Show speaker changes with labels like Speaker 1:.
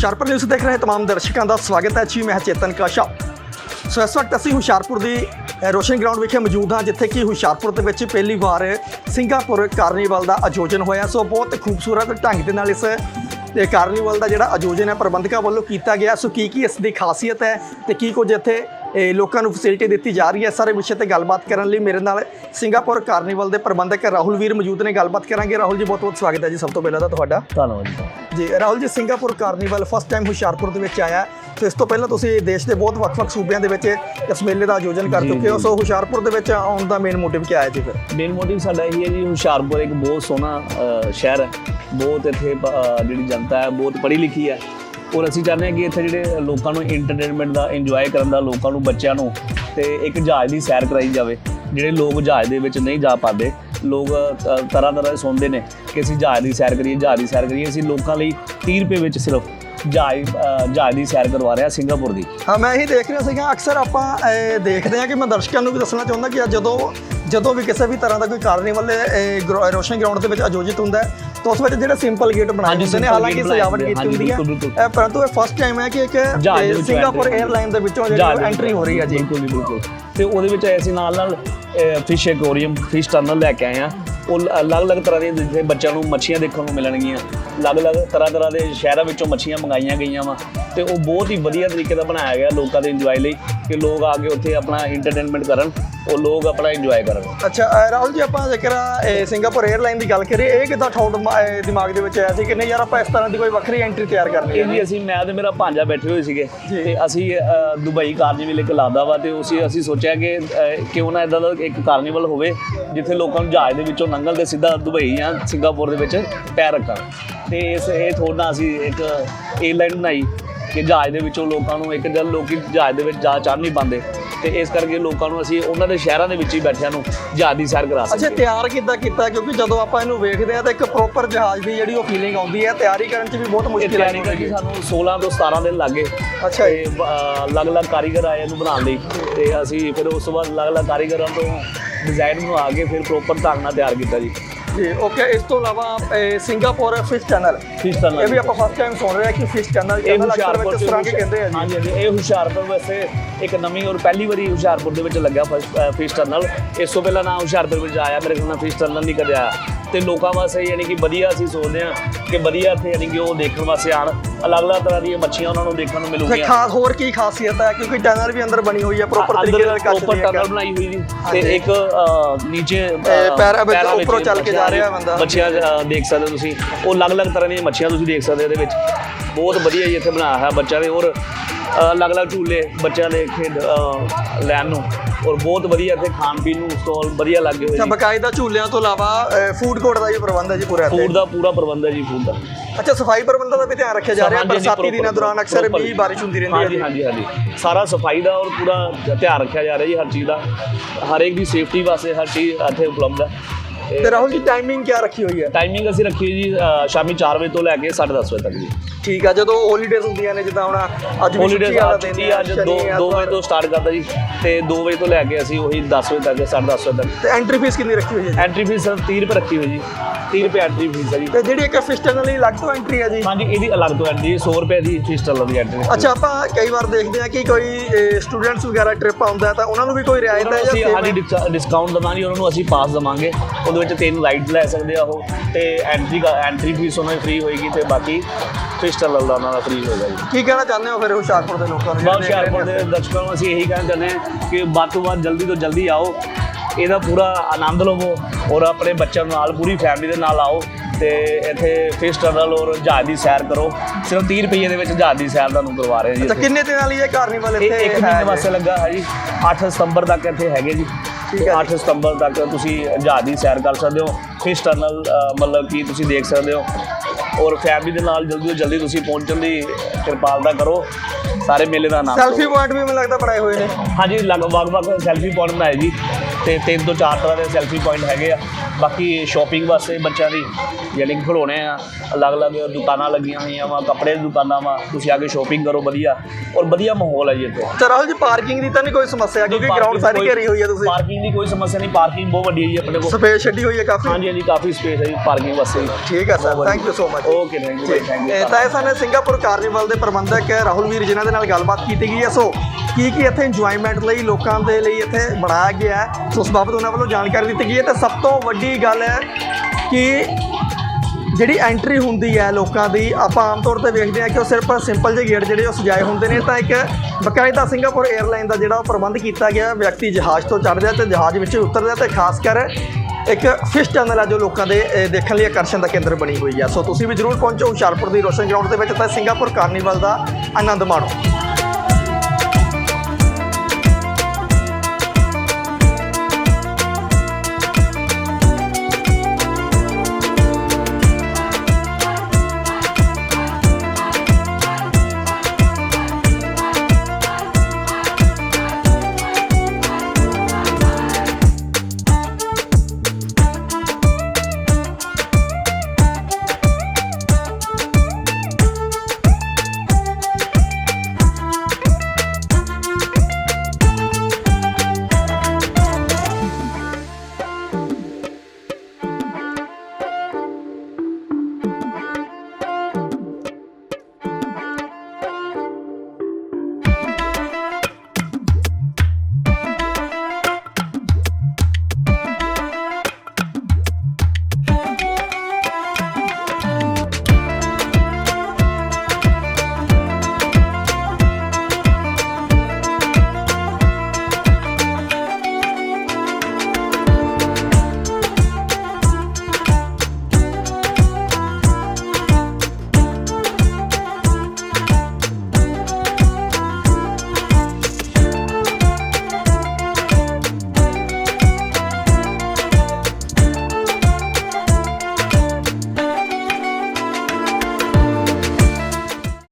Speaker 1: Hoshiarpur news ਦੇਖ ਰਹੇ तमाम ਦਰਸ਼ਕਾਂ ਦਾ ਸਵਾਗਤ ਹੈ ਜੀ ਮੈਂ ਹਾਂ ਚੇਤਨ ਕਾਸ਼ਾ ਸੋ ਇਸ ਵਕਤ ਅਸੀਂ ਹੁਸ਼ਿਆਰਪੁਰ ਦੀ ਅ, ਰੋਸ਼ਨ ਗਰਾਊਂਡ ਵਿਖੇ ਮੌਜੂਦ ਹਾਂ ਜਿੱਥੇ ਕਿ ਹੁਸ਼ਿਆਰਪੁਰ ਦੇ ਵਿੱਚ ਪਹਿਲੀ ਵਾਰ ਸਿੰਗਾਪੁਰ ਕਾਰਨੀਵਲ ਦਾ ਆਯੋਜਨ ਹੋਇਆ ਸੋ ਬਹੁਤ ਖੂਬਸੂਰਤ ਢੰਗ ਦੇ ਨਾਲ ਇਸ ਤੇ ਕਾਰਨੀਵਲ ਦਾ ਜਿਹੜਾ ਆਯੋਜਨ ਹੈ ਪ੍ਰਬੰਧਕਾਂ ਵੱਲੋਂ ਕੀਤਾ ਗਿਆ ਸੋ ਕੀ ਕੀ ਇਸ ਦੀ ਖਾਸੀਅਤ ਹੈ ਤੇ ਕੀ ਕੁਝ ਇੱਥੇ ਇਹ ਲੋਕਾਂ ਨੂੰ ਫੈਸਿਲਿਟੀ ਦਿੱਤੀ ਜਾ ਰਹੀ ਹੈ ਸਾਰੇ ਵਿਸ਼ੇ ਤੇ ਗੱਲਬਾਤ ਕਰਨ ਲਈ। ਮੇਰੇ ਨਾਲ ਸਿੰਗਾਪੁਰ ਕਾਰਨੀਵਲ ਦੇ ਪ੍ਰਬੰਧਕ ਰਾਹੁਲ ਵੀਰ ਮੌਜੂਦ ਨੇ। ਗੱਲਬਾਤ ਕਰਾਂਗੇ। ਰਾਹੁਲ ਜੀ ਬਹੁਤ ਬਹੁਤ ਸਵਾਗਤ ਹੈ ਜੀ ਸਭ ਤੋਂ ਪਹਿਲਾਂ ਤਾਂ ਤੁਹਾਡਾ।
Speaker 2: ਧੰਨਵਾਦ ਜੀ।
Speaker 1: ਜੀ Rahul ji Singapore carnival first time Hoshiarpur ਦੇ ਵਿੱਚ ਆਇਆ ਤੇ ਇਸ ਤੋਂ ਪਹਿਲਾਂ ਤੁਸੀਂ ਦੇਸ਼ ਦੇ ਬਹੁਤ ਵੱਖ-ਵੱਖ ਸੂਬਿਆਂ ਦੇ ਵਿੱਚ ਇਸ ਮੇਲੇ ਦਾ ਆਯੋਜਨ ਕਰ ਚੁੱਕੇ ਹੋ। ਸੋ ਹੁਸ਼ਿਆਰਪੁਰ ਦੇ ਵਿੱਚ ਆਉਣ ਦਾ ਮੇਨ ਮੋਟਿਵ ਕੀ ਆਇਆ ਜੀ ਫਿਰ?
Speaker 2: ਮੇਨ ਮੋਟਿਵ ਸਾਡਾ ਇਹੀ ਹੈ ਜੀ ਹੁਸ਼ਿਆਰਪੁਰ ਇੱਕ ਬਹੁਤ ਸੋਹਣਾ ਸ਼ਹਿਰ ਹੈ। ਬਹੁਤ ਇੱਥੇ ਜਿਹੜੀ ਜਨਤਾ ਹੈ ਬਹੁਤ ਪੜ੍ਹੀ ਲਿਖੀ ਹੈ। ਔਰ ਅਸੀਂ ਚਾਹੁੰਦੇ ਹਾਂ ਕਿ ਇੱਥੇ ਜਿਹੜੇ ਲੋਕਾਂ ਨੂੰ ਇੰਟਰਟੇਨਮੈਂਟ ਦਾ ਇੰਜੋਏ ਕਰਨ ਦਾ, ਲੋਕਾਂ ਨੂੰ, ਬੱਚਿਆਂ ਨੂੰ ਤੇ ਇੱਕ ਜਹਾਜ਼ ਦੀ ਸੈਰ ਕਰਾਈ ਜਾਵੇ, ਜਿਹੜੇ ਲੋਕ ਜਹਾਜ਼ ਦੇ ਵਿੱਚ ਨਹੀਂ ਜਾ ਪਾਉਂਦੇ, ਲੋਕ ਤਰ੍ਹਾਂ ਤਰ੍ਹਾਂ ਦੇ ਸੁਣਦੇ ਨੇ ਕਿ ਅਸੀਂ ਜਹਾਜ਼ ਦੀ ਸੈਰ ਕਰੀਏ, ਜਹਾਜ਼ ਦੀ ਸੈਰ ਕਰੀਏ, ਅਸੀਂ ਲੋਕਾਂ ਲਈ 30 ਰੁਪਏ ਵਿੱਚ ਸਿਰਫ ਜਹਾਜ਼ ਜਹਾਜ਼ ਦੀ ਸੈਰ ਕਰਵਾ ਰਿਹਾ ਸਿੰਗਾਪੁਰ ਦੀ।
Speaker 1: ਹਾਂ, ਮੈਂ ਇਹੀ ਦੇਖ ਰਿਹਾ ਸੀਗਾ, ਅਕਸਰ ਆਪਾਂ ਦੇਖਦੇ ਹਾਂ ਕਿ ਮੈਂ ਦਰਸ਼ਕਾਂ ਨੂੰ ਵੀ ਦੱਸਣਾ ਚਾਹੁੰਦਾ ਕਿ ਜਦੋਂ ਜਦੋਂ ਵੀ ਕਿਸੇ ਵੀ ਤਰ੍ਹਾਂ ਦਾ ਕੋਈ ਕਾਰਨੀਵਲ ਗਰੋ- ਰੋਸ਼ਨ ਗਰਾਊਂਡ ਦੇ ਵਿੱਚ ਆਯੋਜਿਤ ਹੁੰਦਾ ਹੈ ਤਾਂ ਉਸ ਵਿੱਚ ਜਿਹੜੇ ਸਿੰਪਲ ਗੇਟ ਬਣਾਏ ਹੁੰਦੇ ਨੇ ਹਾਲਾਂਕਿ ਸਜਾਵਟ ਕੀਤੀ ਹੁੰਦੀ ਹੈ ਪਰੰਤੂ ਇਹ ਫਸਟ ਟਾਈਮ ਹੈ ਕਿ ਇੱਕ ਸਿੰਗਾਪੁਰ 에ਅਰਲਾਈਨ ਦੇ ਵਿੱਚੋਂ ਜਿਹੜੀ ਐਂਟਰੀ ਹੋ ਰਹੀ ਹੈ ਜੀ।
Speaker 2: ਬਿਲਕੁਲ ਬਿਲਕੁਲ। ਤੇ ਉਹਦੇ ਵਿੱਚ ਅਸੀਂ ਨਾਲ ਨਾਲ ਫਿਸ਼ ਐਕੋਰੀਅਮ ਫਿਸ਼ ਟਨਲ ਲੈ ਕੇ ਆਏ ਆ। ਉਹ ਅਲੱਗ-ਅਲੱਗ ਤਰ੍ਹਾਂ ਦੀਆਂ ਜਿੱਥੇ ਬੱਚਿਆਂ ਨੂੰ ਮੱਛੀਆਂ ਦੇਖਣ ਨੂੰ ਮਿਲਣਗੀਆਂ। ਅਲੱਗ-ਅਲੱਗ ਤਰ੍ਹਾਂ-ਤਰ੍ਹਾਂ ਦੇ ਸ਼ਹਿਰਾਂ ਵਿੱਚੋਂ ਮੱਛੀਆਂ ਮੰਗਾਈਆਂ ਗਈਆਂ ਵਾ। ਤੇ ਉਹ ਬਹੁਤ ਹੀ ਵਧੀਆ ਤਰੀਕੇ ਦਾ ਬਣਾਇਆ ਗਿਆ ਲੋਕਾਂ ਦੇ ਇੰਜੋਏ ਲਈ। ਕਿ ਲੋਕ ਆ ਕੇ ਉੱਥੇ ਆਪਣਾ ਇੰਟਰਟੇਨਮੈਂਟ ਕਰਨ ਉਹ ਲੋਕ ਆਪਣਾ ਇੰਜੋਏ ਕਰਨ।
Speaker 1: ਅੱਛਾ ਅਹ ਰਾਹੁਲ ਜੀ ਆਪਾਂ ਜ਼ਿਕਰ ਇਹ ਸਿੰਗਾਪੁਰ 에ਅਰਲਾਈਨ ਦੀ ਗੱਲ ਕਰੀਏ ਇਹ ਕਿਦਾਂ ਠੌਟ ਦਿਮਾਗ ਦੇ ਵਿੱਚ ਆਇਆ ਸੀ ਕਿ ਨਹੀਂ ਯਾਰ ਆਪਾਂ ਇਸ ਤਰ੍ਹਾਂ ਦੀ ਕੋਈ ਵੱਖਰੀ ਐਂਟਰੀ ਤਿਆਰ ਕਰਨੀ
Speaker 2: ਇਹ
Speaker 1: ਹੈ?
Speaker 2: ਜੀ ਅਸੀਂ ਮੈਂ ਤੇ ਮੇਰਾ ਭਾਂਜਾ ਬੈਠੇ ਹੋਏ ਸੀਗੇ
Speaker 1: ਜੀ।
Speaker 2: ਤੇ ਅਸੀਂ ਅ, ਦੁਬਈ ਕਾਰਨੀਵਲ ਇੱਕ ਲਾਦਾ ਵਾ ਤੇ ਉਸੇ ਅਸੀਂ ਸੋਚਿਆ ਕਿ ਅ, ਕਿਉਂ ਨਾ ਇਦਾਂ ਦਾ ਇੱਕ ਕਾਰਨੀਵਲ ਹੋਵੇ ਜਿੱਥੇ ਲੋਕਾਂ ਨੂੰ ਜਹਾਜ਼ ਦੇ ਵਿੱਚੋਂ ਲੰਘਣ ਤੇ ਸਿੱਧਾ ਦੁਬਈ ਜਾਂ ਸਿੰਗਾਪੁਰ ਦੇ ਵਿੱਚ ਪੈਰ ਰੱਖਣ। ਤੇ ਇਸ ਇਹ ਥੋੜਾ ਅਸੀਂ ਇੱਕ ਏਅਰਲਾਈਨ ਬਣਾਈ। ਕਿ ਜਹਾਜ਼ ਦੇ ਵਿੱਚੋਂ ਲੋਕਾਂ ਨੂੰ ਇੱਕ ਜਦ ਲੋਕੀ ਜਹਾਜ਼ ਦੇ ਵਿੱਚ ਜਾ ਚੜ੍ਹ ਨਹੀਂ ਪਾਉਂਦੇ। ਤੇ ਇਸ ਕਰਕੇ ਲੋਕਾਂ ਨੂੰ ਅਸੀਂ ਉਹਨਾਂ ਦੇ ਸ਼ਹਿਰਾਂ ਦੇ ਵਿੱਚ ਹੀ ਬੈਠਿਆਂ ਨੂੰ ਜਹਾਜ਼ ਦੀ ਸੈਰ ਕਰਾ
Speaker 1: ਅੱਛਾ
Speaker 2: ਸਕਦੇ
Speaker 1: ਤਿਆਰ ਕਿੱਦਾਂ ਕੀਤਾ? ਕਿਉਂਕਿ ਜਦੋਂ ਆਪਾਂ ਇਹਨੂੰ ਵੇਖਦੇ ਆ ਤਾਂ ਇੱਕ ਪ੍ਰੋਪਰ ਜਹਾਜ਼ ਦੀ ਜਿਹੜੀ ਉਹ ਫੀਲਿੰਗ ਆਉਂਦੀ ਹੈ ਤਿਆਰੀ ਕਰਨ 'ਚ ਵੀ ਬਹੁਤ ਮੁਸ਼ਕਿਲ
Speaker 2: ਕਰਕੇ
Speaker 1: ਹੈ।
Speaker 2: ਸਾਨੂੰ 16 ਤੋਂ 17 ਦਿਨ ਲੱਗੇ
Speaker 1: ਅੱਛਾ।
Speaker 2: ਤੇ ਅਲੱਗ-ਅਲੱਗ ਕਾਰੀਗਰ ਆਏ ਇਹਨੂੰ ਬਣਾਉਣ ਲਈ। ਤੇ ਅਸੀਂ ਫਿਰ ਉਸ ਤੋਂ ਬਾਅਦ ਅਲੱਗ-ਅਲੱਗ ਕਾਰੀਗਰਾਂ ਤੋਂ ਡਿਜ਼ਾਈਨ ਬਣਾ ਕੇ ਫਿਰ ਪ੍ਰੋਪਰ ਢੰਗ ਨਾਲ ਤਿਆਰ ਕੀਤਾ ਜੀ।
Speaker 1: ਜੀ ਓਕੇ ਇਸ ਤੋਂ ਇਲਾਵਾ ਇਹ ਸਿੰਗਾਪੁਰ ਫਿਸ਼ ਚੈਨਲ
Speaker 2: ਕਿਸ ਤਰ੍ਹਾਂ
Speaker 1: ਇਹ ਵੀ ਆਪਾਂ ਫਸਟ ਟਾਈਮ ਸੁਣ ਰਹੇ ਹਾਂ ਕਿ ਫਿਸ਼ ਚੈਨਲ
Speaker 2: ਇਹ
Speaker 1: ਚੈਨਲ ਅਕਸਰ
Speaker 2: ਹੁਸ਼ਿਆਰਪੁਰ
Speaker 1: ਵਿੱਚ
Speaker 2: ਚ
Speaker 1: ਸੁਰੰਗ ਕਹਿੰਦੇ ਆ ਜੀ।
Speaker 2: ਹਾਂਜੀ ਹਾਂਜੀ ਇਹ ਹੁਸ਼ਿਆਰਪੁਰ ਵੈਸੇ ਇੱਕ ਨਵੀਂ ਔਰ ਪਹਿਲੀ ਵਾਰੀ ਹੁਸ਼ਿਆਰਪੁਰ ਦੇ ਵਿੱਚ ਲੱਗਿਆ ਫਿਸ਼ ਟਨਲ ਇਸ ਤੋਂ ਪਹਿਲਾਂ ਨਾ ਹੁਸ਼ਿਆਰਪੁਰ ਵਿੱਚ ਆਇਆ ਮੇਰੇ ਕੋਲ ਨਾ ਫਿਸ਼ ਟਨਲ ਨਹੀਂ ਕਦੇ ਆਇਆ। ਤੇ ਲੋਕਾਂ ਵਾਸਤੇ ਯਾਨੀ ਕਿ ਵਧੀਆ ਅਸੀਂ ਸੋਚਦੇ ਹਾਂ ਕਿ ਵਧੀਆ ਇੱਥੇ ਯਾਨੀ ਕਿ ਉਹ ਦੇਖਣ ਵਾਸਤੇ ਆਣ ਅਲੱਗ-ਅਲੱਗ ਤਰ੍ਹਾਂ ਦੀਆਂ ਮੱਛੀਆਂ ਉਹਨਾਂ ਨੂੰ ਦੇਖਣ ਨੂੰ
Speaker 1: ਤੇ
Speaker 2: ਮਿਲੂਗੀਆਂ।
Speaker 1: ਖਾਸ ਹੋਰ ਕੀ ਖਾਸੀਅਤ ਹੈ? ਕਿਉਂਕਿ ਟਨਲ ਵੀ ਅੰਦਰ ਬਣੀ ਹੋਈ ਹੈ ਪ੍ਰੋਪਰ ਤਰੀਕੇ ਨਾਲ ਕੱਚ
Speaker 2: ਉੱਪਰ
Speaker 1: ਦੀ
Speaker 2: ਟਨਲ ਬਣਾਈ ਹੋਈ ਜੀ। ਤੇ
Speaker 1: ਹਾਂਜੀ।
Speaker 2: ਇੱਕ ਅ, ਨੀਚੇ ਅ,
Speaker 1: ਪੈਰਾਂ ਵਿੱਚ
Speaker 2: ਪੈਰਾਂ
Speaker 1: ਉੱਪਰੋਂ ਚੱਲ ਕੇ ਜਾ ਰਿਹਾ ਬੰਦਾ।
Speaker 2: ਮੱਛੀਆਂ ਅ, ਦੇਖ ਸਕਦੇ ਹੋ ਤੁਸੀਂ। ਉਹ ਅਲੱਗ-ਅਲੱਗ ਤਰ੍ਹਾਂ ਦੀਆਂ ਮੱਛੀਆਂ ਤੁਸੀਂ ਦੇਖ ਸਕਦੇ ਹੋ ਇਹਦੇ ਵਿੱਚ। ਬਹੁਤ ਵਧੀਆ ਜੀ ਇੱਥੇ ਬਣਾਇਆ ਹੈ ਬੱਚਿਆਂ ਦੇ ਔਰ ਅ, ਅਲੱਗ-ਅਲੱਗ ਝੂਲੇ ਬੱਚਿਆਂ ਦੇ ਖੇਡ ਅ, ਲੈਣ ਨੂੰ। ਔਰ ਬਹੁਤ ਵਧੀਆ ਇੱਥੇ ਖਾਣ ਪੀਣ ਨੂੰ ਸਟਾਲ ਵਧੀਆ ਲੱਗੇ ਹੋਏ
Speaker 1: ਅੱਛਾ ਬਕਾਇਦਾ ਝੂਲਿਆਂ ਤੋਂ ਇਲਾਵਾ ਫੂਡ ਕੋਰਟ ਦਾ ਵੀ ਪ੍ਰਬੰਧ ਹੈ ਜੀ ਪੂਰਾ ਇੱਥੇ?
Speaker 2: ਫੂਡ ਦਾ ਪੂਰਾ ਪ੍ਰਬੰਧ ਹੈ ਜੀ ਫੂਡ ਦਾ।
Speaker 1: ਅੱਛਾ ਸਫ਼ਾਈ ਪ੍ਰਬੰਧਾਂ ਦਾ ਵੀ ਧਿਆਨ ਰੱਖਿਆ ਜਾ ਰਿਹਾ
Speaker 2: ਹਾਂਜੀ,
Speaker 1: ਬਰਸਾਤੀ
Speaker 2: proper,
Speaker 1: ਦਿਨਾਂ ਦੌਰਾਨ ਅਕਸਰ
Speaker 2: proper।
Speaker 1: ਮੀਂਹ ਬਾਰਿਸ਼ ਹੁੰਦੀ ਰਹਿੰਦੀ ਹੈ
Speaker 2: ਹਾਂਜੀ
Speaker 1: ਜੀ।
Speaker 2: ਹਾਂਜੀ ਹਾਂਜੀ। ਸਾਰਾ ਸਫ਼ਾਈ ਦਾ ਔਰ ਪੂਰਾ ਧਿਆਨ ਰੱਖਿਆ ਜਾ ਰਿਹਾ ਜੀ ਹਰ ਚੀਜ਼ ਦਾ। ਹਰ ਇੱਕ ਦੀ ਸੇਫਟੀ ਵਾਸਤੇ ਹਰ ਚੀਜ਼ ਇੱਥੇ ਉਪਲਬਧ ਹੈ। ਤੇ
Speaker 1: ਰਾਹੁਲ ਜੀ ਟਾਈਮਿੰਗ ਕੀ ਰੱਖੀ ਹੋਈ ਹੈ?
Speaker 2: ਟਾਈਮਿੰਗ ਅਸੀਂ ਰੱਖੀ ਹੈ ਜੀ ਅ, ਸ਼ਾਮੀ 4 ਵਜੇ ਤੋਂ ਲੈ ਕੇ 10:30 ਵਜੇ ਤੱਕ ਜੀ।
Speaker 1: ਠੀਕ ਆ ਜਦੋਂ ਹੌਲੀਡੇਜ਼ ਹੁੰਦੀਆਂ ਨੇ ਜਿੱਦਾਂ ਹੁਣ ਅੱਜ ਵੀ ਛੁੱਟੀ ਵਾਲਾ ਦਿਨ ਹੈ
Speaker 2: ਅੱਜ 2
Speaker 1: ਸ਼ਨੀ,
Speaker 2: 2
Speaker 1: ਐਤਵਾਰ।
Speaker 2: ਵਜੇ ਤੋਂ ਸਟਾਰਟ ਕਰਦਾ ਜੀ ਤੇ 2 ਵਜੇ ਤੋਂ ਲੈ ਕੇ ਅਸੀਂ ਉਹੀ 10 ਵਜੇ ਤੱਕ 10:30 ਵਜੇ ਤੱਕ।
Speaker 1: ਤੇ ਐਂਟਰੀ ਫੀਸ ਕਿੰਨੀ ਰੱਖੀ ਹੋਈ ਹੈ ਜੀ?
Speaker 2: ਐਂਟਰੀ ਫੀਸ 30 ਰੁਪਏ ਰੱਖੀ ਹੋਈ ਜੀ 30 ਰੁਪਏ ਐਂਟਰੀ ਫੀਸ ਹੈ ਜੀ।
Speaker 1: ਤੇ ਜਿਹੜੀ ਇੱਕ ਫਿਸਟਨ ਲਈ ਅਲੱਗ ਤੋਂ ਐਂਟਰੀ ਹੈ ਜੀ?
Speaker 2: ਹਾਂਜੀ ਇਹਦੀ ਅਲੱਗ ਤੋਂ ਐਂਟਰੀ 100 ਰੁਪਏ ਦੀ ਫੀਸ ਚੱਲ ਦੀ ਐਂਟਰੀ
Speaker 1: ਅੱਛਾ ਆਪਾਂ ਕਈ ਵਾਰ ਦੇਖਦੇ ਹਾਂ ਕਿ ਕੋਈ ਸਟੂਡੈਂਟਸ ਵਗੈਰਾ ਟ੍ਰਿਪ ਆਉਂਦਾ ਹੈ ਤਾਂ ਉਹਨਾਂ ਨੂੰ ਵੀ ਕੋਈ ਰਿਆਇਤ ਹੈ
Speaker 2: ਨੂੰ ਅਸੀਂ
Speaker 1: ਜਾਂ
Speaker 2: ਹਾਂਜੀ ਡਿਸਕਾਊਂਟ ਦਵਾਂਗੇ ਉਹਨਾਂ ਨੂੰ ਅਸੀਂ ਪਾਸ ਦਵਾਂਗੇ ਉਹਦੇ ਵਿੱਚ ਤਿੰਨ ਰਾਈਡ ਲੈ ਸਕਦੇ ਆ ਉਹ ਤੇ ਐਂਟਰੀ ਐਂਟਰੀ ਫੀਸ ਉਹਨਾਂ ਦੀ ਫ੍ਰੀ ਹੋਏਗੀ ਤੇ ਬਾਕੀ ਪਿਸਟਲ ਦਾ ਉਹਨਾਂ ਦਾ ਫ੍ਰੀ ਹੋਏਗਾ ਜੀ
Speaker 1: ਕੀ ਕਹਿਣਾ ਚਾਹੁੰਦੇ ਹੋ ਫਿਰ ਹੁਸ਼ਿਆਰਪੁਰ ਦੇ ਲੋਕਾਂ ਨੂੰ
Speaker 2: ਬਹੁਤ ਹੁਸ਼ਿਆਰਪੁਰ? ਦੇ ਦਰਸ਼ਕਾਂ ਨੂੰ ਅਸੀਂ ਇਹੀ ਕਹਿਣਾ ਚਾਹੁੰਦੇ ਹਾਂ ਕਿ ਵੱਧ ਤੋਂ ਵੱਧ ਜਲਦੀ ਤੋਂ ਜਲਦੀ ਆਓ ਇਹਦਾ ਪੂਰਾ ਆਨੰਦ ਲਵੋ ਔਰ ਆਪਣੇ ਬੱਚਿਆਂ ਨਾਲ ਪੂਰੀ ਫੈਮਿਲੀ ਦੇ ਨਾਲ ਆਓ ਤੇ ਇੱਥੇ ਫਿਸ਼ ਟਨਲ ਔਰ ਜਹਾਜ਼ ਦੀ ਸੈਰ ਕਰੋ। ਸਿਰਫ 30 ਰੁਪਏ ਦੇ ਵਿੱਚ ਜਹਾਜ਼ ਦੀ ਸੈਰ ਤੁਹਾਨੂੰ ਕਰਵਾ ਰਹੇ ਜੀ
Speaker 1: ਅੱਛਾ। ਕਿੰਨੇ ਦਿਨਾਂ ਲਈ ਇਹ ਕਾਰਨੀਵਲ ਇੱਥੇ
Speaker 2: ਇੱਕ ਮਹੀਨੇ? ਵਾਸਤੇ ਲੱਗਾ ਹੈ ਜੀ। 8 ਸਤੰਬਰ ਤੱਕ ਇੱਥੇ ਹੈਗੇ ਜੀ।
Speaker 1: ਠੀਕ ਹੈ
Speaker 2: 8 ਸਤੰਬਰ ਤੱਕ ਤੁਸੀਂ ਜਹਾਜ਼ ਦੀ ਸੈਰ ਕਰ ਸਕਦੇ ਹੋ। ਫਿਸ਼ ਟਨਲ ਮਤਲਬ ਕਿ ਤੁਸੀਂ ਦੇਖ ਸਕਦੇ ਹੋ। ਔਰ ਫੈਮਿਲੀ ਦੇ ਨਾਲ ਜਲਦੀ ਤੋਂ ਜਲਦੀ ਤੁਸੀਂ ਪਹੁੰਚਣ ਦੀ ਕਿਰਪਾਲਤਾ ਕਰੋ। ਸਾਰੇ ਮੇਲੇ ਦਾ ਨਾਮ
Speaker 1: ਸੈਲਫੀ ਪੁਆਇੰਟ ਵੀ ਮੈਨੂੰ ਲੱਗਦਾ ਬਣਾਏ ਹੋਏ ਨੇ।
Speaker 2: ਹਾਂਜੀ ਲਗ ਵਗ ਵਗ ਸੈਲਫੀ ਪੁਆਇੰਟ ਬਣਾਏ ਜੀ। ਤੇ ਤਿੰਨ ਤੋਂ ਚਾਰ ਤਰ੍ਹਾਂ ਦੇ ਸੈਲਫੀ ਪੁਆਇੰਟ ਹੈਗੇ ਆ। ਬਾਕੀ ਸ਼ਾਪਿੰਗ ਵਾਸਤੇ ਬੱਚਿਆਂ ਦੀ ਯਾਨੀ ਕਿ ਖਿਡੌਣੇ ਆ ਅਲੱਗ-ਅਲੱਗ ਦੁਕਾਨਾਂ ਲੱਗੀਆਂ ਹੋਈਆਂ ਵਾ ਕੱਪੜੇ ਦੀ ਦੁਕਾਨਾਂ ਵਾ ਤੁਸੀਂ ਆ ਕੇ ਸ਼ਾਪਿੰਗ ਕਰੋ ਵਧੀਆ। ਔਰ ਵਧੀਆ ਮਾਹੌਲ ਹੈ ਜੀ ਇੱਥੇ।
Speaker 1: ਤੇ ਰਾਹੁਲ ਜੀ ਪਾਰਕਿੰਗ ਦੀ ਤਾਂ ਨਹੀਂ ਕੋਈ ਸਮੱਸਿਆ ਕਿਉਂਕਿ ਗਰਾਊਂਡ ਸਾਰੀ ਘੇਰੀ ਹੋਈ ਹੈ ਤੁਸੀਂ।
Speaker 2: ਪਾਰਕਿੰਗ ਦੀ ਕੋਈ ਸਮੱਸਿਆ ਨਹੀਂ ਪਾਰਕਿੰਗ ਬਹੁਤ ਵੱਡੀ ਹੈ ਜੀ ਆਪਣੇ ਕੋਲ।
Speaker 1: ਸਪੇਸ ਛੱਡੀ ਹੋਈ ਹੈ ਕਾਫੀ।
Speaker 2: ਹਾਂਜੀ ਹਾਂਜੀ ਕਾਫੀ ਸਪੇਸ ਹੈ ਜੀ ਪਾਰਕਿੰਗ ਵਾਸਤੇ
Speaker 1: ਠੀਕ ਹੈ sir thank you so much
Speaker 2: okay thank you thank
Speaker 1: ਇਹ
Speaker 2: ਯੂ
Speaker 1: ਤਾਂ ਇਹ ਸਨ ਸਿੰਗਾਪੁਰ ਕਾਰਨੀਵਲ ਦੇ ਪ੍ਰਬੰਧਕ ਰਾਹੁਲ ਵੀਰ ਜਿਨ੍ਹਾਂ ਦੇ ਨਾਲ ਗੱਲਬਾਤ ਕੀਤੀ ਗਈ ਹੈ। ਸੋ ਕੀ ਕੀ ਇੱਥੇ ਇੰਜੋਇਮੈਂਟ ਲਈ ਲੋਕਾਂ ਦੇ ਲਈ ਇੱਥੇ ਬਣਾਇਆ ਗਿਆ ਹੈ? ਸੋ ਉਸ ਬਾਬਤ ਉਹਨਾਂ ਵੱਲੋਂ ਜਾਣਕਾਰੀ ਦਿੱਤੀ ਗਈ ਹੈ। ਤੇ ਸਭ ਤੋਂ ਵੱਡੀ ਗੱਲ ਹੈ ਕਿ ਜਿਹੜੀ ਐਂਟਰੀ ਹੁੰਦੀ ਹੈ ਲੋਕਾਂ ਦੀ, ਆਪਾਂ ਆਮ ਤੌਰ ਤੇ ਵੇਖਦੇ ਹਾਂ ਕਿ ਉਹ ਸਿਰਫ ਸਿੰਪਲ ਜਿਹੇ ਗੇਟ ਜਿਹੜੇ ਉਹ ਸਜਾਏ ਹੁੰਦੇ ਨੇ। ਤਾਂ ਇੱਕ ਬਕਾਇਦਾ ਸਿੰਗਾਪੁਰ 에ਅਰਲਾਈਨ ਦਾ ਜਿਹੜਾ ਉਹ ਪ੍ਰਬੰਧ ਕੀਤਾ ਗਿਆ, ਵਿਅਕਤੀ ਜਹਾਜ਼ ਤੋਂ ਚੜ੍ਹਦਾ ਤੇ ਜਹਾਜ਼ ਵਿੱਚ ਉਤਰਦਾ ਤੇ ਖਾਸ ਕਰ ਇੱਕ ਫਿਸ਼ ਚੈਨਲ ਹੈ ਜੋ ਲੋਕਾਂ ਦੇ ਦੇਖਣ ਲਈ ਆਕਰਸ਼ਣ ਦਾ ਕੇਂਦਰ ਬਣੀ ਹੋਈ ਹੈ ਸੋ ਤੁਸੀਂ ਵੀ ਜਰੂਰ ਪਹੁੰਚੋ ਹੁਸ਼ਿਆਰਪੁਰ ਦੀ ਰੋਸ਼ਨ ਗਰਾਊਂਡ ਦੇ ਵਿੱਚ, ਤਾਂ ਸਿੰਗਾਪੁਰ ਕਾਰਨੀਵਲ ਦਾ ਆਨੰਦ ਮਾਣੋ।